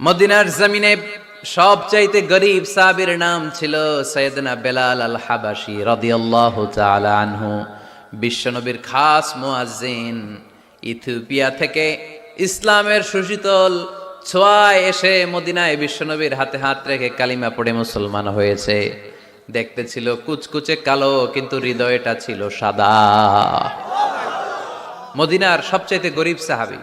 মদিনার জমিনে সবচাইতে গরিব সাহাবীর নাম ছিল সৈয়দনা বেলাল আল হাবাসি রাদিয়াল্লাহু তাআলা আনহু। বিশ্বনবীর খাস মুয়াজ্জিন ইথিওপিয়া থেকে ইসলামের সুশীতল ছোঁয়ায় এসে মদিনায় বিশ্বনবীর হাতে হাত রেখে কালিমা পড়ে মুসলমান হয়েছে। দেখতে ছিল কুচকুচে কালো, কিন্তু হৃদয়টা ছিল সাদা। মদিনার সবচাইতে গরিব সাহাবী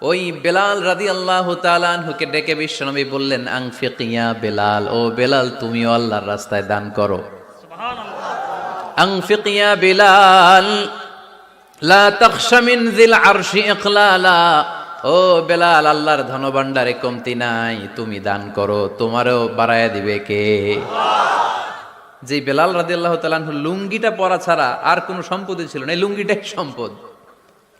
ওই বেলাল রাদি আল্লাহ তালানহুকে ডেকে বিশ্বনবী বললেন আংফিকিয়া বেলাল ও বেলাল তুমিও আল্লাহর রাস্তায় দান করো। আংফিকিয়া বেলাল লা যিল আরশি ইখলালা। ও বেলাল আল্লাহর ধনভাণ্ডারে কমতি নাই তুমি দান করো তোমারও বাড়ায়া দিবে কে? যে বেলাল রাদি আল্লাহ তালানহু লুঙ্গিটা পরা ছাড়া আর কোনো সম্পদই ছিল না। এই লুঙ্গিটাই সম্পদ।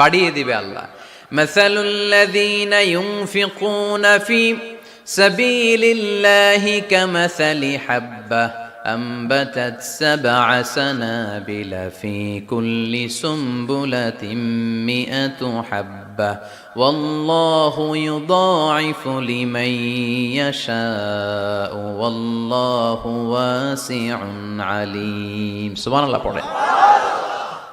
বাড়িয়ে দিবে আল্লাহ مثل الذين ينفقون في سبيل الله كمثل حبة أنبتت سبع سنابل في كل سنبلة مئة حبة والله يضاعف لمن يشاء والله واسع عليم سبحان الله পড়ে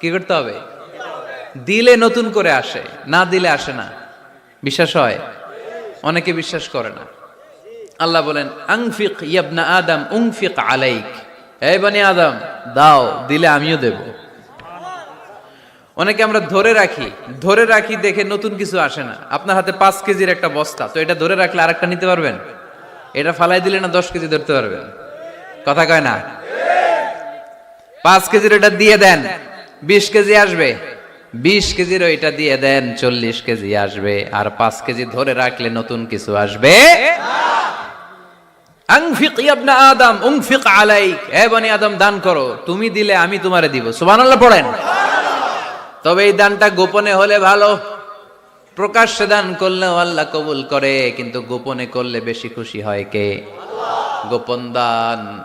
কি করতে হবে? দিলে নতুন করে আসে, না দিলে আসে না। বিশ্বাস হয়? অনেকে বিশ্বাস করে না। আল্লাহ বলেন, আংফিক ইয়াবনা আদম, উংফিক আলাইক। এই বানি আদম, দাও, দিলে আমিও দেব। অনেকে আমরা ধরে রাখি ধরে রাখি দেখে নতুন কিছু আসে না। আপনার হাতে পাঁচ কেজির একটা বস্তা, তো এটা ধরে রাখলে আরেকটা নিতে পারবেন? এটা ফালাই দিলে না দশ কেজি ধরতে পারবেন? কথা কয় না? পাঁচ কেজির এটা দিয়ে দেন। বিশ কেজি আসবে। বিশ কেজির ওইটা দিয়ে দেন, চল্লিশ কেজি আসবে। আর পাঁচ কেজি ধরে রাখলে নতুন কিছু আসবে। আংফিক ইয়াবনা আদম, উংফিক আলাইক। হে বনি আদম, দান করো। তুমি দিলে আমি তোমারে দিব। সুবহানাল্লাহ পড়েন। তবে এই দানটা গোপনে হলে ভালো। প্রকাশ্যে দান করলেও আল্লাহ কবুল করে, কিন্তু গোপনে করলে বেশি খুশি হয় কে? গোপন দান।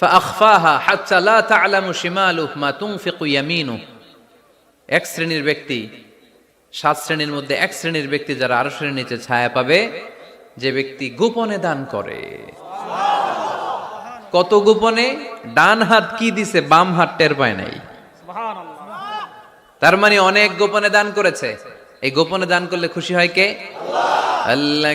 ফাহফাহা হাচ্চালা তালামু শিমালু মা তুমফিকু ইয়ামিনু এক শ্রেণির ব্যক্তি, সাত শ্রেণির মধ্যে এক শ্রেণির ব্যক্তি যারা আরও শ্রেণির ছায়া পাবে, যে ব্যক্তি গোপনে দান করে। কত গোপনে? ডান হাত কি দিছে, বাম হাত টের পায় নাই। তার মানে অনেক গোপনে দান করেছে। এই গোপনে দান করলে খুশি হয় কে? আল্লাহ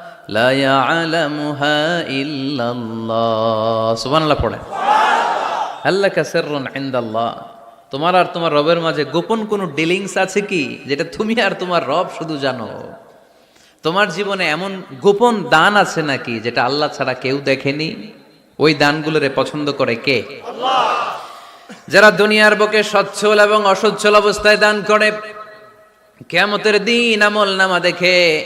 লা ইয়ালামুহা ইল্লাল্লাহ পড়ে। আল্লাকা সিররুন ইনদাল্লাহ তোমার আর তোমার রবের মাঝে গোপন কোনো ডিলিংস আছে কি? যেটা তুমি আর তোমার রব শুধু জানো। তোমার জীবনে এমন গোপন দান আছে নাকি যেটা আল্লাহ ছাড়া কেউ দেখেনি? ওই দানগুলোরে পছন্দ করে কে? যারা দুনিয়ার বকে সচ্ছল এবং অসচ্ছল অবস্থায় দান করে কেমতের দিন আমল নামা দেখে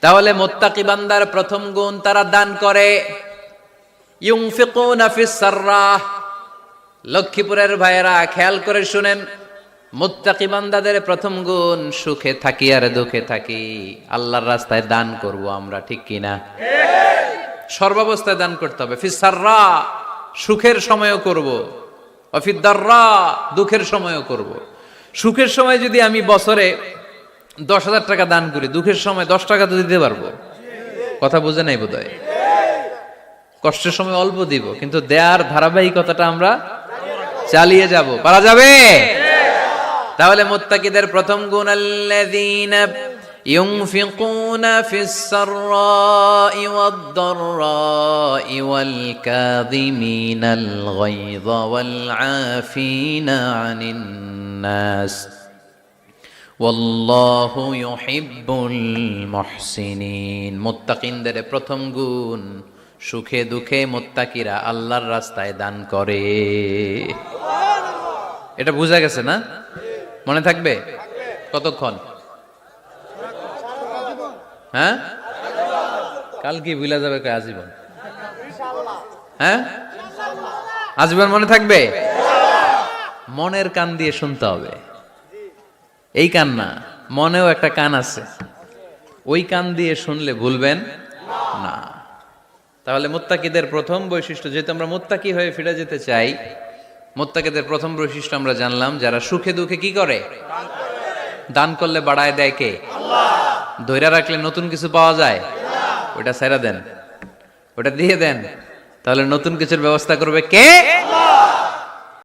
তাহলে মোত্তাকি বান্দার প্রথম গুণ তারা দান করে। লক্ষ্মীপুরের ভাইয়েরা খেয়াল করে শুনেন, মুত্তাকি বান্দাদের প্রথম গুণ, সুখে থাকি আর দুঃখে থাকি। আল্লাহর রাস্তায় দান করব আমরা, ঠিক কিনা সর্বাবস্থায় দান করতে হবে। ফিসাররা সুখের সময়ও করব। অফিদ্দাররা দুঃখের সময়ও করব। সুখের সময় যদি আমি বছরে দশ হাজার টাকা দান করি দুঃখের সময় দশ টাকা তো দিতে পারবো কথা বুঝে নাই বোধ কষ্টের সময় অল্প দিব কিন্তু দেয়ার ধারাবাহিকতাটা আমরা চালিয়ে যাব পারা যাবে তাহলে মুত্তাকিদের প্রথম গুণ আল্লাযীনা ينفقون في السراء والضراء والكاظمين الغيظ والعافين عن الناس ওয়াল্লাহু প্রথম গুণ, সুখে দুঃখে মোত্তাকিরা আল্লাহর রাস্তায় দান করে। এটা বোঝা গেছে না? মনে থাকবে? কতক্ষণ? হ্যাঁ? কাল কি ভুলা যাবে আজীবন? হ্যাঁ? আজীবন মনে থাকবে? মনের কান দিয়ে শুনতে হবে। এই কান না, মনেও একটা কান আছে। ওই কান দিয়ে শুনলে ভুলবেন না। তাহলে মোত্তাকিদের প্রথম বৈশিষ্ট্য, যেহেতু আমরা মোত্তাকি হয়ে ফিরে যেতে চাই, মোত্তাকিদের প্রথম বৈশিষ্ট্য আমরা জানলাম, যারা সুখে দুঃখে কি করে? দান করলে বাড়ায় দেয় কে? ধৈরা রাখলে নতুন কিছু পাওয়া যায়? ওটা সেরা দেন। ওটা দিয়ে দেন। তাহলে নতুন কিছুর ব্যবস্থা করবে কে?